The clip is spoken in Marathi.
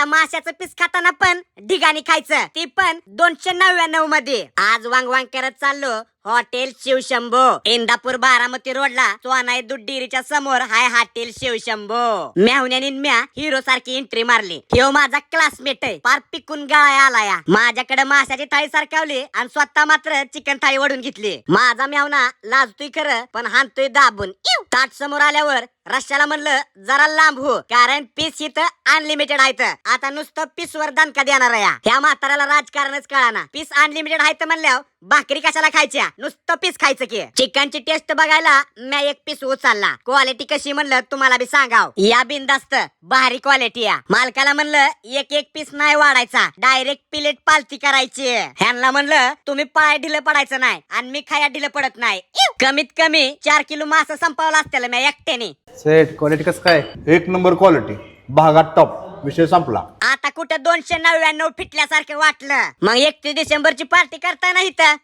आता माशाचं पीस खाताना पण ढिगाणी खायचं. ती पण दोनशे नव्याण्णवमध्ये. आज वांग वांग करत चाललो. हॉटेल शिवशंभो. इंदापूर बारामती रोडला सोनाई दूध डेअरीच्या समोर हाय हॉटेल शिवशंभो. म्याहुण्याने म्या हिरो सारखी एंट्री मारली. ह्यो माझा क्लासमेट आहे. पार पिकून गाळा आला या. माझ्याकडे माशाची थाळी सारखावली आणि स्वतः मात्र चिकन थाळी ओढून घेतली. माझा म्यावना लाजतोय खरं पण हानतोय दाबून. ताट समोर आल्यावर रश्याला म्हणलं जरा लांब हो कारण पीस इथं अनलिमिटेड आहेत. आता नुसतं पीस वर दणका देणार या. ह्या म्हाताऱ्याला राजकारणच कळाना. पीस अनलिमिटेड आहेत म्हणल्यावर भाकरी कशाला खायच्या? नुसतं पीस खायचं की चिकनची टेस्ट बघायला मी एक पीस उचलला. क्वालिटी कशी म्हणलं तुम्हाला बी सांगाव. या बिंदास्त भारी क्वालिटी या. मालकाला म्हणलं एक एक पीस नाही वाढायचा. डायरेक्ट प्लेट पालती करायची. ह्यांना म्हणलं तुम्ही पाय ढिलं पडायचं नाही आणि मी खाया ढिलं पडत नाही. कमीत कमी चार किलो मासा संपवला असतेला मी एकट्याने. सेट क्वालिटी कसं काय? एक नंबर क्वालिटी भागात टॉप विषय संपला. आता कुठं दोनशे नव्याण्णव फिटल्यासारखं वाटलं. मग एकतीस डिसेंबरची पार्टी करताय ना इथं.